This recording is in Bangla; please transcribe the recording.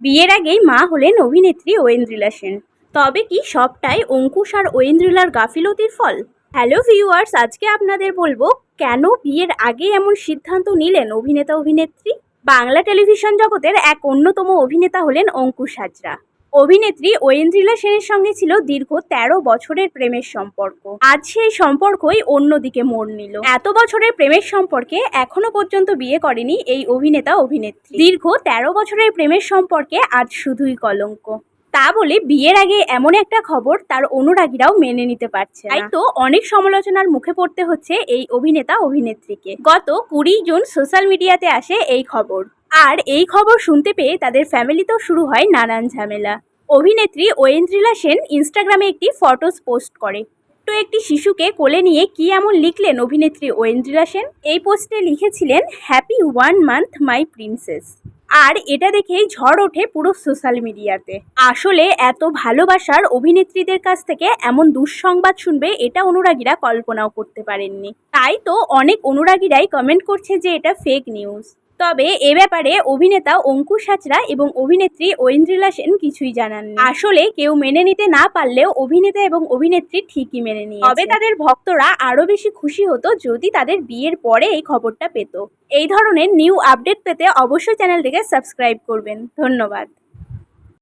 বিয়ের আগেই মা হলেন অভিনেত্রী ঐন্দ্রিলা সেন। তবে কি সবটাই অঙ্কুশ আর ঐন্দ্রিলার গাফিলতির ফল? হ্যালো ভিউয়ার্স আজকে আপনাদের বলব, কেন বিয়ের আগে এমন সিদ্ধান্ত নিলেন অভিনেতা অভিনেত্রী বাংলা টেলিভিশন জগতের এক অন্যতম অভিনেতা হলেন অঙ্কুশ হাজরা। অভিনেত্রী ঐন্দ্রিলা সেনের সঙ্গে ছিল দীর্ঘ তেরো বছরের প্রেমের সম্পর্ক। আজ সেই সম্পর্কই অন্যদিকে মোড় নিল। এত বছরের প্রেমের সম্পর্কে এখনও পর্যন্ত বিয়ে করেনি এই অভিনেতা অভিনেত্রী। দীর্ঘ তেরো বছরের প্রেমের সম্পর্কে আজ শুধুই কলঙ্ক। তা বলে বিয়ের আগে এমন একটা খবর তার অনুরাগীরাও মেনে নিতে পারছে তাই তো অনেক সমালোচনার মুখে পড়তে হচ্ছে এই অভিনেতা অভিনেত্রীকে। গত কুড়ি জুন সোশ্যাল মিডিয়াতে আসে এই খবর। আর এই খবর শুনতে পেয়ে তাদের ফ্যামিলিতেও শুরু হয় নানান ঝামেলা। অভিনেত্রী ওয়েন্দ্রিলা সেন ইনস্টাগ্রামে একটি ফটোস পোস্ট করে। তো একটি শিশুকে কোলে নিয়ে কি এমন লিখলেন অভিনেত্রী ওয়েন্দ্রিলা সেন? এই পোস্টে লিখেছিলেন happy one month my princess আর এটা দেখেই ঝড় ওঠে পুরো সোশ্যাল মিডিয়াতে। আসলে এত ভালোবাসার অভিনেত্রীদের কাছ থেকে এমন দুঃসংবাদ শুনবে এটা অনুরাগীরা কল্পনাও করতে পারেননি। তাই তো অনেক অনুরাগীরাই কমেন্ট করছে যে এটা ফেক নিউজ তবে এ ব্যাপারে অভিনেতা অঙ্কুশ হাজরা এবং অভিনেত্রী ঐন্দ্রিলা সেন কিছুই জানান আসলে কেউ মেনে নিতে না পারলেও অভিনেতা এবং অভিনেত্রী ঠিকই মেনে নিয়ে তবে তাদের ভক্তরা আরও বেশি খুশি হতো যদি তাদের বিয়ের পরে এই খবরটা পেত। এই ধরনের নিউ আপডেট পেতে অবশ্যই চ্যানেলটিকে সাবস্ক্রাইব করবেন। ধন্যবাদ।